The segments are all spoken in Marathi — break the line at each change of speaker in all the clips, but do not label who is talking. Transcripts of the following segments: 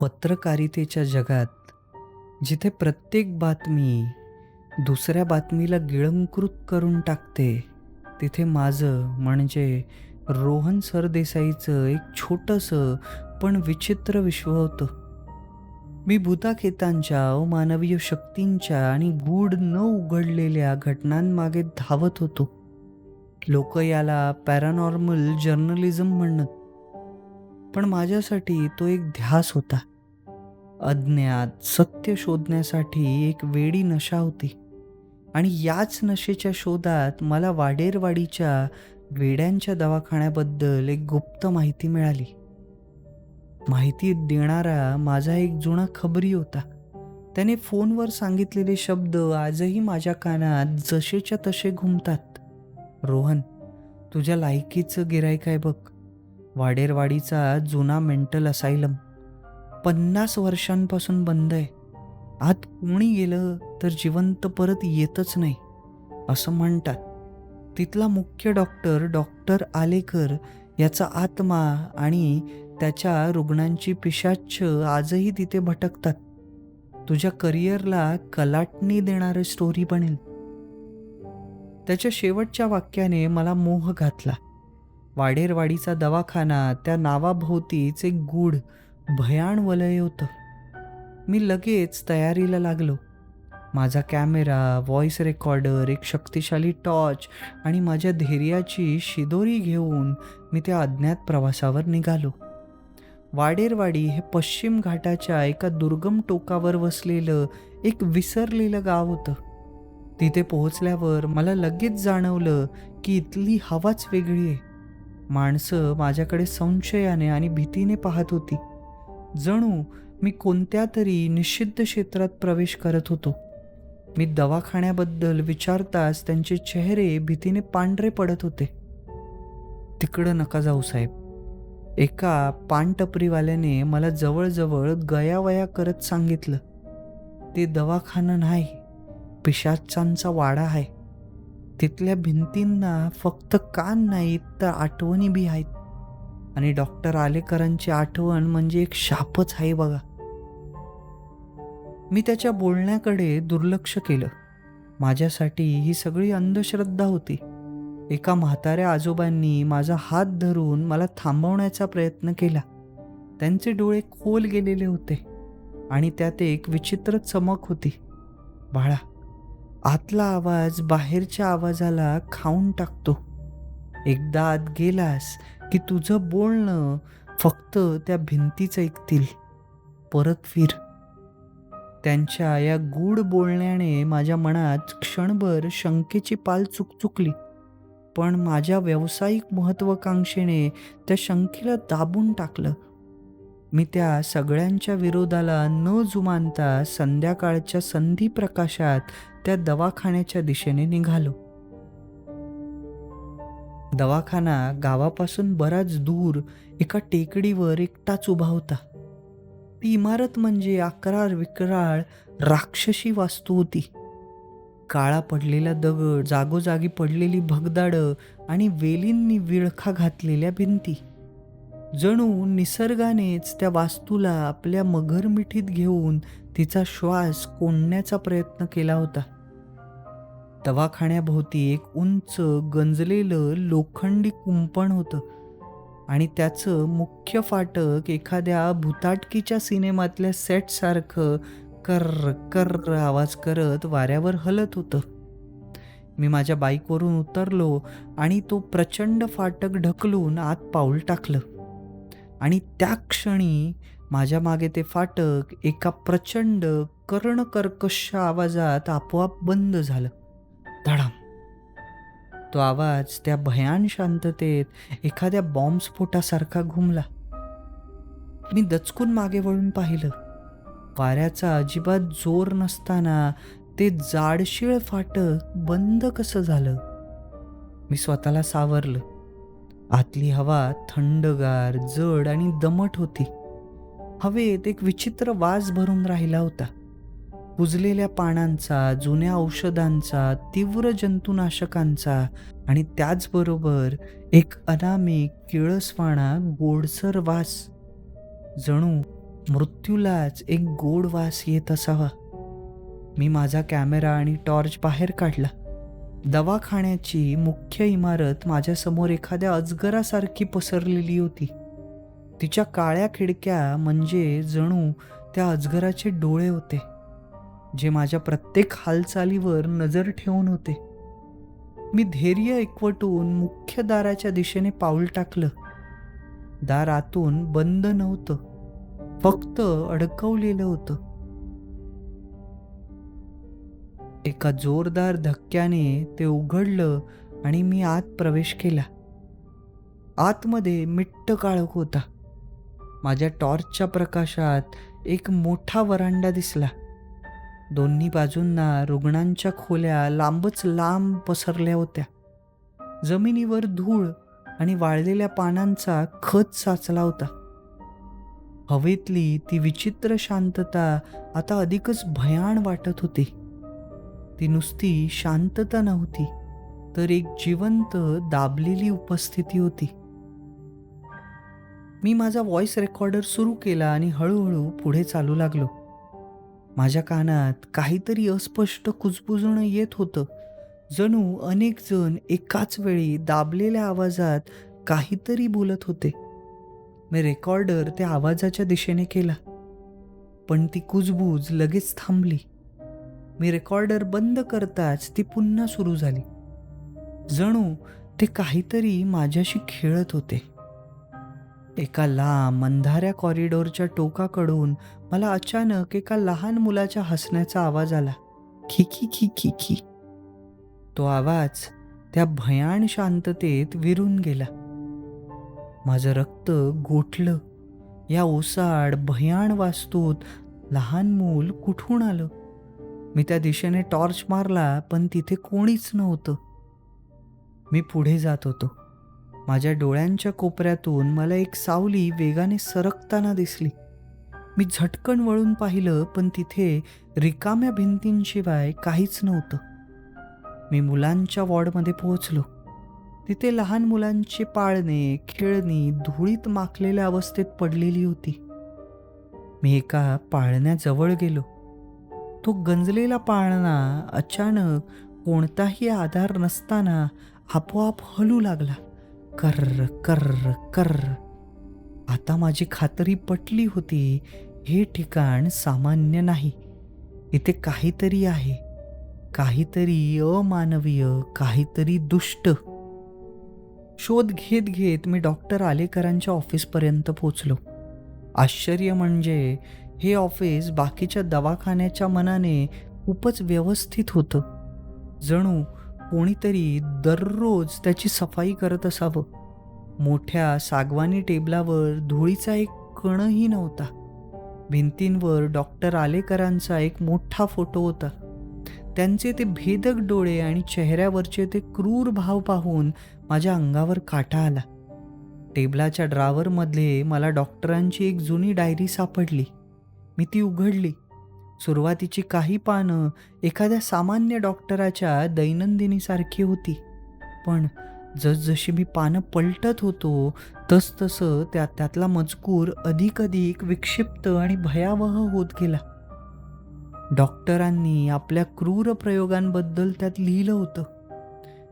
पत्रकारितेच्या जगात जिथे प्रत्येक बातमी दुसऱ्या बातमीला गिळंकृत करून टाकते तिथे माझं म्हणजे रोहन सरदेसाईचं एक छोटंसं पण विचित्र विश्व होतं. मी भूताखेतांच्या अमानवीय शक्तींच्या आणि गूढ न उघडलेल्या घटनांमागे धावत होतो. लोक याला पॅरानॉर्मल जर्नलिझम म्हणत पण माझ्यासाठी तो एक ध्यास होता. अज्ञात सत्य शोधण्यासाठी एक वेडी नशा होती. आणि याच नशेच्या शोधात मला वाडेरवाडीच्या वेड्यांच्या दवाखान्याबद्दल एक गुप्त माहिती मिळाली. माहिती देणारा माझा एक जुना खबरी होता. त्याने फोनवर सांगितलेले शब्द आजही माझ्या कानात जसेच्या तसे घुमतात. रोहन तुझ्या लायकीचं गिरायक आहे बघ. वाडेरवाडीचा जुना मेंटल असायलम पन्नास वर्षांपासून बंद आहे. आत कोणी गेलं तर जिवंत परत येतच नाही असं म्हणतात. तिथला मुख्य डॉक्टर डॉक्टर आलेकर याचा आत्मा आणि त्याच्या रुग्णांची पिशाच्छ आजही तिथे भटकतात. तुझ्या करिअरला कलाटणी देणारं स्टोरी बनेल. त्याच्या शेवटच्या वाक्याने मला मोह घातला. वाडेरवाडीचा दवाखाना त्या नावाभोवतीच एक गूढ भयाण वलय होतं. मी लगेच तयारीला लागलो. माझा कॅमेरा व्हॉइस रेकॉर्डर एक शक्तिशाली टॉर्च आणि माझ्या धैर्याची शिदोरी घेऊन मी त्या अज्ञात प्रवासावर निघालो. वाडेरवाडी हे पश्चिम घाटाच्या एका दुर्गम टोकावर वसलेलं एक विसरलेलं गाव होतं. तिथे पोहोचल्यावर मला लगेच जाणवलं की इथली हवाच वेगळी आहे. माणसं माझ्याकडे संशयाने आणि भीतीने पाहत होती. जणू मी कोणत्या तरी निषिद्ध क्षेत्रात प्रवेश करत होतो. मी दवाखान्याबद्दल विचारताच त्यांचे चेहरे भीतीने पांढरे पडत होते. तिकडं नका जाऊ साहेब. एका पानटपरीवाल्याने मला जवळजवळ गयावया करत सांगितलं. ते दवाखाना नाही पिशाचांचा वाडा आहे. तिथल्या भिंतींना फक्त कान नाहीत तर आठवणी बी आहेत. आणि डॉक्टर आलेकरांची आठवण म्हणजे एक शापच आहे बघा. मी त्याच्या बोलण्याकडे दुर्लक्ष केलं. माझ्यासाठी ही सगळी अंधश्रद्धा होती. एका म्हाताऱ्या आजोबांनी माझा हात धरून मला थांबवण्याचा प्रयत्न केला. त्यांचे डोळे खोल गेलेले होते आणि त्यात एक विचित्र चमक होती. बाळा आतला आवाज बाहेरच्या आवाजाला खाऊन टाकतो. एकदा आत गेलास की तुझं बोलणं फक्त त्या भिंतीच ऐकतील. परत फिर. त्यांच्या या गूढ बोलण्याने माझ्या मनात क्षणभर शंकेची पाल चुकचुकली पण माझ्या व्यावसायिक महत्वाकांक्षेने त्या शंकेला दाबून टाकलं. मी त्या सगळ्यांच्या विरोधाला न जुमानता संध्याकाळच्या संधी प्रकाशात त्या दवाखान्याच्या दिशेने निघालो. दवाखाना गावापासून बराच दूर एका टेकडीवर एकटाच उभा होता. ती इमारत म्हणजे अकराळ विकराळ राक्षसी वास्तू होती. काळा पडलेला दगड जागोजागी पडलेली भगदाडं आणि वेलींनी विळखा घातलेल्या भिंती. जणू निसर्गानेच त्या वास्तूला आपल्या मगरमिठीत घेऊन तिचा श्वास कोंडण्याचा प्रयत्न केला होता. दवाखान्याभोवती एक उंच गंजलेलं लोखंडी कुंपण होतं आणि त्याचं मुख्य फाटक एखाद्या भूताटकीच्या सिनेमातल्या सेटसारखं कर्र कर्र आवाज करत वाऱ्यावर हलत होतं. मी माझ्या बाईकवरून उतरलो आणि तो प्रचंड फाटक ढकलून आत पाऊल टाकलं. आणि त्या क्षणी माझ्या मागे ते फाटक एका प्रचंड कर्णकर्कश आवाजात आपोआप बंद झालं. धडाम. तो आवाज त्या भयान शांततेत एखाद्या बॉम्बस्फोटासारखा घुमला. मी दचकून मागे वळून पाहिलं. वाऱ्याचा अजिबात जोर नसताना ते जाडशीळ फाटक बंद कसं झालं? मी स्वतःला सावरलं. आतली हवा थंडगार जड आणि दमट होती. हवेत एक विचित्र वास भरून राहिला होता. कुजलेल्या पानांचा जुन्या औषधांचा तीव्र जंतुनाशकांचा आणि त्याचबरोबर एक अनामिक किळसवाणा गोडसर वास. जणू मृत्यूलाच एक गोड वास येत असावा. मी माझा कॅमेरा आणि टॉर्च बाहेर काढला. दवाखान्याची मुख्य इमारत माझ्यासमोर एखाद्या अजगरासारखी पसरलेली होती. तिच्या काळ्या खिडक्या म्हणजे जणू त्या अजगराचे डोळे होते जे माझ्या प्रत्येक हालचालीवर नजर ठेवून होते. मी धैर्य एकवटून मुख्य दाराच्या दिशेने पाऊल टाकलं. दार आतून बंद नव्हतं फक्त अडकवलेलं होतं. एका जोरदार धक्क्याने ते उघडलं आणि मी आत प्रवेश केला. आतमध्ये मिट्ट काळोख होता. माझ्या टॉर्चच्या प्रकाशात एक मोठा वरांडा दिसला. दोन्ही बाजूंना रुग्णांच्या खोल्या लांबच लांब पसरल्या होत्या. जमिनीवर धूळ आणि वाळलेल्या पानांचा खत साचला होता. हवेतली ती विचित्र शांतता आता अधिकच भयाण वाटत होती. ती नुसती शांतता नव्हती तर एक जिवंत दाबलेली उपस्थिती होती. मी माझा व्हॉइस रेकॉर्डर सुरू केला आणि हळूहळू पुढे चालू लागलो. माझ्या कानात काहीतरी अस्पष्ट कुजबुजणं येत होतं. जणू अनेक जण एकाच वेळी दाबलेल्या आवाजात काहीतरी बोलत होते. मी रेकॉर्डर त्या आवाजाच्या दिशेने केला. पण ती कुजबूज लगेच थांबली. मी रेकॉर्डर बंद करताच ती पुन्हा सुरू झाली. जणू ते काहीतरी माझ्याशी खेळत होते. एका लांब अंधाऱ्या कॉरिडॉरच्या टोकाकडून मला अचानक एका लहान मुलाच्या हसण्याचा आवाज आला. खिकी खी खी खी खी. तो आवाज त्या भयाण शांततेत विरून गेला. माझं रक्त गोठलं. या ओसाड भयाण वास्तूत लहान मूल कुठून आलं? मी त्या दिशेने टॉर्च मारला पण तिथे कोणीच नव्हतं. मी पुढे जात होतो. माझ्या डोळ्यांच्या कोपऱ्यातून मला एक सावली वेगाने सरकताना दिसली. मी झटकन वळून पाहिलं पण तिथे रिकाम्या भिंतींशिवाय काहीच नव्हतं. मी मुलांच्या वॉर्डमध्ये पोहोचलो. तिथे लहान मुलांची पाळणे खेळणी धुळीत माखलेल्या अवस्थेत पडलेली होती. मी एका पाळण्याजवळ गेलो. तो गंजलेला पाळणा अचानक कोणताही आधार नसताना आपोआप हलू लागला. कर्र कर्र कर्र. आता माझी खात्री पटली होती. हे ठिकाण सामान्य नाही. इथे काहीतरी आहे. काहीतरी अमानवीय काहीतरी दुष्ट. शोध घेत घेत मी डॉक्टर आलेकरांच्या ऑफिसपर्यंत पोचलो. आश्चर्य म्हणजे हे ऑफिस बाकीच्या दवाखान्याच्या मनाने खूपच व्यवस्थित होतं. जणू कोणीतरी दररोज त्याची सफाई करत असावं. मोठ्या सागवानी टेबलावर धुळीचा एक कणही नव्हता. भिंतींवर डॉक्टर आलेकरांचा एक मोठा फोटो होता. त्यांचे ते भेदक डोळे आणि चेहऱ्यावरचे ते क्रूर भाव पाहून माझ्या अंगावर काटा आला. टेबलाच्या ड्रावरमधले मला डॉक्टरांची एक जुनी डायरी सापडली. मी ती उघडली. सुरुवातीची काही पानं एखाद्या सामान्य डॉक्टराच्या दैनंदिनीसारखी होती. पण जसजशी मी पानं पलटत होतो तसतसं त्या त्यातला मजकूर अधिक अधिक विक्षिप्त आणि भयावह होत गेला. डॉक्टरांनी आपल्या क्रूर प्रयोगांबद्दल त्यात लिहिलं होतं.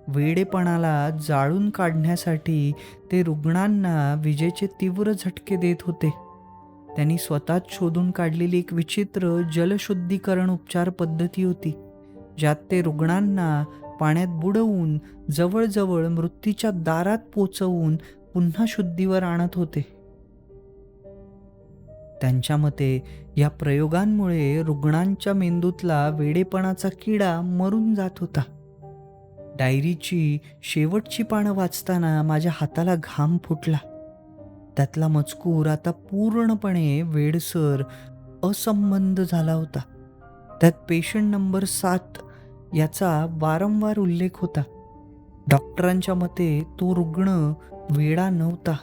वेडेपणाला जाळून काढण्यासाठी ते रुग्णांना विजेचे तीव्र झटके देत होते. त्यांनी स्वतःच शोधून काढलेली एक विचित्र जलशुद्धीकरण उपचार पद्धती होती ज्यात ते रुग्णांना पाण्यात बुडवून जवळजवळ मृत्यूच्या दारात पोचवून पुन्हा शुद्धीवर आणत होते. त्यांच्या मते या प्रयोगांमुळे रुग्णांच्या मेंदूतला वेडेपणाचा किडा मरून जात होता. डायरीची शेवटची पानं वाचताना माझ्या हाताला घाम फुटला. त्यातला मजकूर आता पूर्णपणे वेडसर असंबंध झाला होता. त्यात पेशंट नंबर सात याचा वारंवार उल्लेख होता. डॉक्टरांच्या मते तो रुग्ण वेडा नव्हता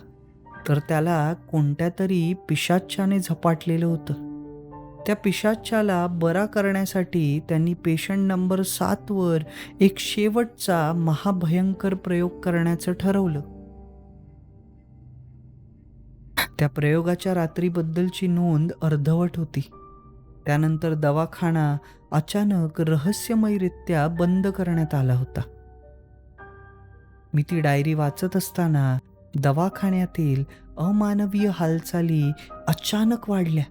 तर त्याला कोणत्या तरी पिशाच्याने झपाटलेलं होतं. त्या पिशाच्याला बरा करण्यासाठी त्यांनी पेशंट नंबर सातवर एक शेवटचा महाभयंकर प्रयोग करण्याचं ठरवलं. त्या प्रयोगाच्या रात्रीबद्दलची नोंद अर्धवट होती. त्यानंतर दवाखाना अचानक रहस्यमयरित्या बंद करण्यात आला होता. मी ती डायरी वाचत असताना दवाखान्यातील अमानवीय हालचाली अचानक वाढल्या.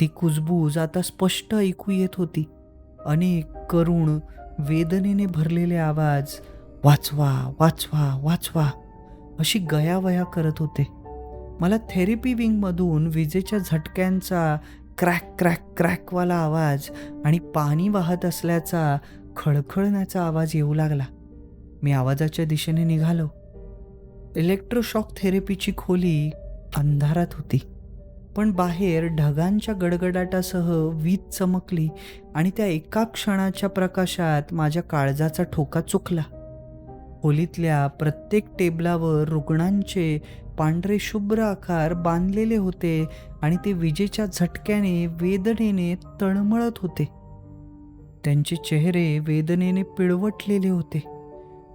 ती कुजबूज आता स्पष्ट ऐकू येत होती. अनेक करुण वेदनेने भरलेले आवाज वाचवा वाचवा वाचवा अशी गयावया करत होते. मला थेरपी विंगमधून विजेच्या झटक्यांचा क्रॅक क्रॅक क्रॅकवाला आवाज आणि पाणी वाहत असल्याचा खळखळण्याचा आवाज येऊ लागला. मी आवाजाच्या दिशेने निघालो. इलेक्ट्रोशॉक थेरपीची खोली अंधारात होती. पण बाहेर ढगांच्या गडगडाटासह वीज चमकली आणि त्या एका क्षणाच्या प्रकाशात माझ्या काळजाचा ठोका चुकला. खोलीतल्या प्रत्येक टेबलावर रुग्णांचे पांढरे शुभ्र आकार बांधलेले होते आणि ते विजेच्या झटक्याने वेदनेने तळमळत होते. त्यांचे चेहरे वेदनेने पिळवटलेले होते.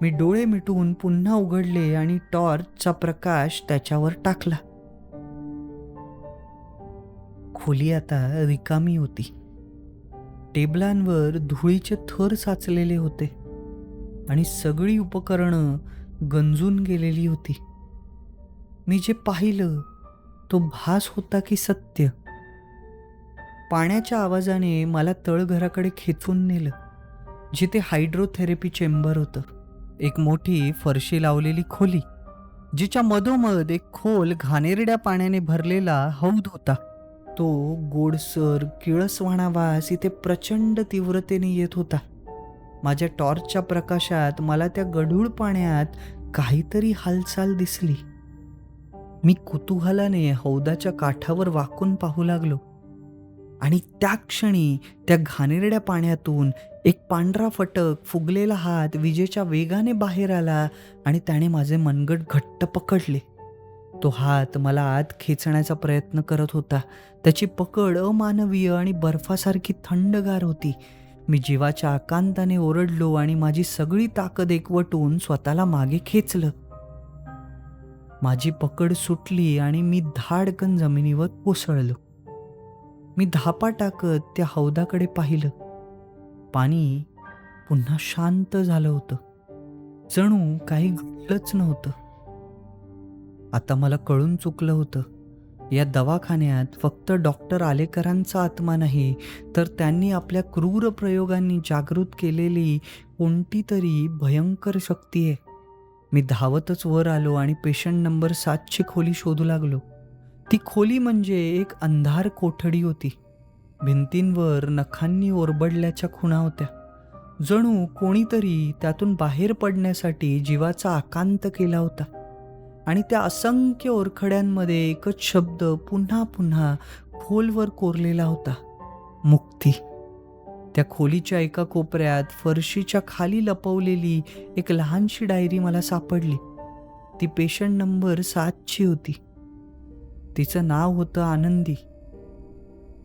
मी डोळे मिटून पुन्हा उघडले आणि टॉर्चचा प्रकाश त्याच्यावर टाकला. खोली आता रिकामी होती. टेबलांवर धुळीचे थर साचलेले होते. आणि सगळी उपकरणं गंजून गेलेली होती. मी जे पाहिलं तो भास होता की सत्य? पाण्याच्या आवाजाने मला तळघराकडे खेचून नेलं जिथे हायड्रोथेरपी चेंबर होतं. एक मोठी फरशी लावलेली खोली जिच्या मधोमध एक खोल घाणेरड्या पाण्याने भरलेला हौद होता. तो गोडसर किळसवाणा वास इथे प्रचंड तीव्रतेने येत होता. माझ्या टॉर्चच्या प्रकाशात मला त्या गढूळ पाण्यात काहीतरी हालचाल दिसली. मी कुतूहलाने हौदाच्या काठावर वाकून पाहू लागलो. आणि त्या क्षणी त्या घाणेरड्या पाण्यातून एक पांढरा फटक फुगलेला हात विजेच्या वेगाने बाहेर आला आणि त्याने माझे मनगट घट्ट पकडले. तो हात मला आत खेचण्याचा प्रयत्न करत होता. त्याची पकड अमानवीय आणि बर्फासारखी थंडगार होती. मी जीवाच्या आकांताने ओरडलो आणि माझी सगळी ताकद एकवटून स्वतःला मागे खेचलं. माझी पकड सुटली आणि मी धाडकन जमिनीवर कोसळलो. मी धापा टाकत त्या हौदाकडे पाहिलं. पाणी पुन्हा शांत झालं होतं. जणू काही घडलंच नव्हतं. आता मला कळून चुकलं होतं. या दवाखान्यात फक्त डॉक्टर आलेकरांचा आत्मा नाही तर त्यांनी आपल्या क्रूर प्रयोगांनी जागृत केलेली कोणती तरी भयंकर शक्ती आहे. मी धावतच वर आलो आणि पेशंट नंबर सातची खोली शोधू लागलो. ती खोली म्हणजे एक अंधार कोठडी होती. भिंतींवर नखांनी ओरबडल्याच्या खुणा होत्या. जणू कोणीतरी त्यातून बाहेर पडण्यासाठी जीवाचा आकांत केला होता. आणि त्या असंख्य ओरखड्यांमध्ये एकच शब्द पुन्हा पुन्हा खोलवर कोरलेला होता. मुक्ती. त्या खोलीच्या एका कोपऱ्यात फरशीच्या खाली लपवलेली एक लहानशी डायरी मला सापडली. ती पेशंट नंबर सातची होती. तिचं नाव होतं आनंदी.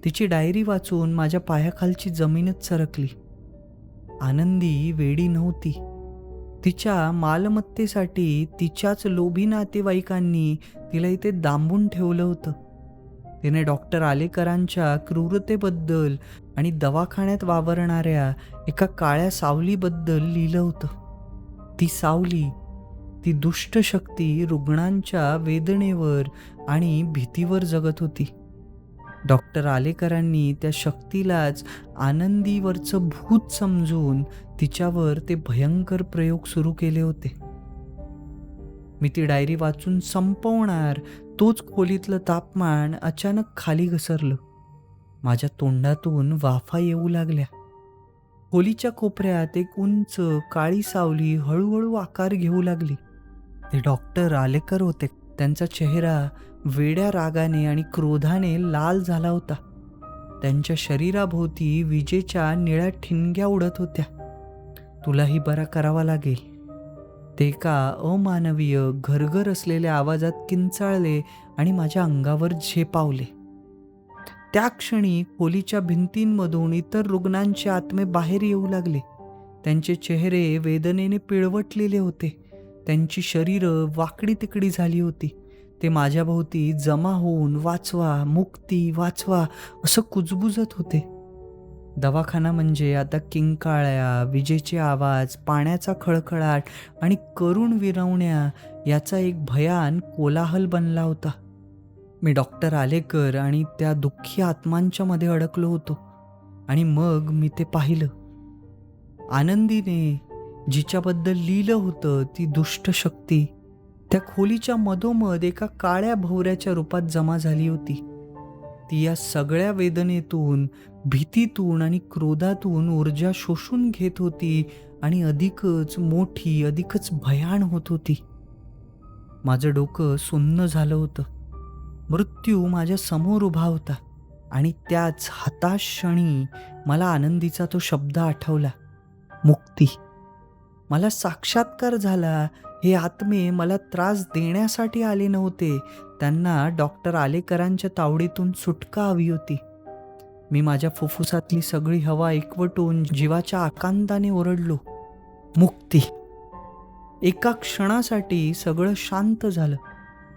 तिची डायरी वाचून माझ्या पायाखालची जमीनच सरकली. आनंदी वेडी नव्हती. तिच्या मालमत्तेसाठी तिच्याच लोभी नातेवाईकांनी तिला इथे दांबून ठेवलं होतं. तिने डॉक्टर आलेकरांच्या क्रूरतेबद्दल आणि दवाखान्यात वावरणाऱ्या एका काळ्या सावलीबद्दल लिहिलं होतं. ती सावली ती दुष्ट शक्ती रुग्णांच्या वेदनेवर आणि भीतीवर जगत होती. डॉक्टर आलेकरांनी त्या शक्तीलाच आनंदीवरचं भूत समजून तिच्यावर ते भयंकर प्रयोग सुरू केले होते. मी ती डायरी वाचून संपवणार तोच खोलीतलं तापमान अचानक खाली घसरलं. माझ्या तोंडातून वाफा येऊ लागल्या. खोलीच्या कोपऱ्यात एक उंच काळी सावली हळूहळू आकार घेऊ लागली. ते डॉक्टर आलेकर होते. त्यांचा चेहरा वेड्या रागाने आणि क्रोधाने लाल झाला होता. त्यांच्या शरीराभोवती विजेच्या निळ्या ठिणग्या उडत होत्या. तुलाही बरा करावा लागेल. ते का अमानवीय घरघर असलेल्या आवाजात किंचाळले आणि माझ्या अंगावर झेपावले. त्या क्षणी खोलीच्या भिंतींमधून इतर रुग्णांचे आत्मे बाहेर येऊ लागले. त्यांचे चेहरे वेदनेने पिळवटलेले होते. त्यांची शरीरं वाकडी तिकडी झाली होती. ते माझ्याभोवती जमा होऊन वाचवा मुक्ती वाचवा असं कुजबुजत होते. दवाखाना म्हणजे आता किंकाळ्या विजेचे आवाज पाण्याचा खळखळाट आणि करुण विरवण्या याचा एक भयान कोलाहल बनला होता. मी डॉक्टर आलेकर आणि त्या दुःखी आत्मांच्या मध्ये अडकलो होतो आणि मग मी ते पाहिलं. आनंदीने जिच्याबद्दल लिहिलं होतं ती दुष्ट शक्ती त्या खोलीच्या मधोमध एका काळ्या भोवऱ्याच्या रूपात जमा झाली होती. ती या सगळ्या वेदनेतून भीतीतून आणि क्रोधातून ऊर्जा शोषून घेत होती आणि अधिकच मोठी अधिकच भयान होत होती. माझं डोकं सुन्न झालं होतं. मृत्यू माझ्यासमोर उभा होता आणि त्याच हताश क्षणी मला आनंदीचा तो शब्द आठवला. मुक्ती. मला साक्षात्कार झाला हे आत्मे मला त्रास देण्यासाठी आले नव्हते. त्यांना डॉक्टर आलेकरांच्या तावडीतून सुटका हवी होती. मी माझ्या फुफ्फुसातली सगळी हवा एकवटून जीवाच्या आकांताने ओरडलो. मुक्ती. एका क्षणासाठी सगळं शांत झालं.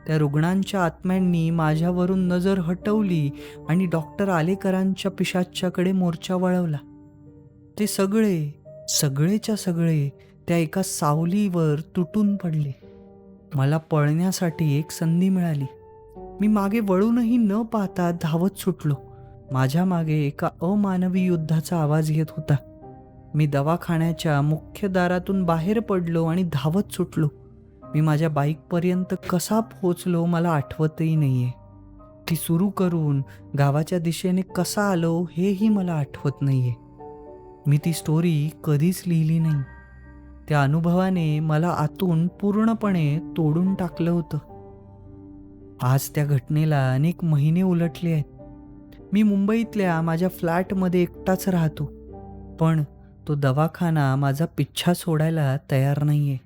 त्या रुग्णांच्या आत्म्यांनी माझ्यावरून नजर हटवली आणि डॉक्टर आलेकरांच्या पिशाच्याकडे मोर्चा वळवला. ते सगळे सगळेच्या सगळे त्या एका सावलीवर तुटून पडले. मला पळण्यासाठी एक संधी मिळाली. मी मागे वळूनही न पाहता धावत सुटलो. माझ्या मागे एका अमानवी युद्धाचा आवाज येत होता. मी दवाखान्याच्या मुख्य दारातून बाहेर पडलो आणि धावत सुटलो. मी माझ्या बाईकपर्यंत कसा पोहोचलो मला आठवतही नाहीये. ती सुरू करून गावाच्या दिशेने कसा आलो हेही मला आठवत नाहीये. मी ती स्टोरी कधीच लिहिली नाही. त्या अनुभवाने मला आतून पूर्णपणे तोडून टाकलं होतं. आज त्या घटनेला अनेक महिने उलटले आहेत. मी मुंबईतल्या माझ्या फ्लॅटमध्ये एकटाच राहतो पण तो दवाखाना माझा पिच्छा सोडायला तयार नाही आहे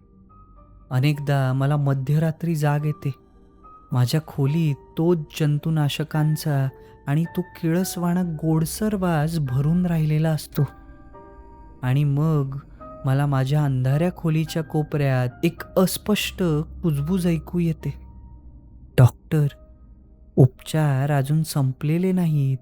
अनेकदा मला मध्यरात्री जाग येते. माझ्या खोलीत तोच जंतुनाशकांचा आणि तो किळसवाणा गोडसर वास भरून राहिलेला असतो. आणि मग मला माझ्या अंधाऱ्या खोलीच्या कोपऱ्यात एक अस्पष्ट कुजबूज ऐकू येते. डॉक्टर उपचार अजून संपलेले नाहीत.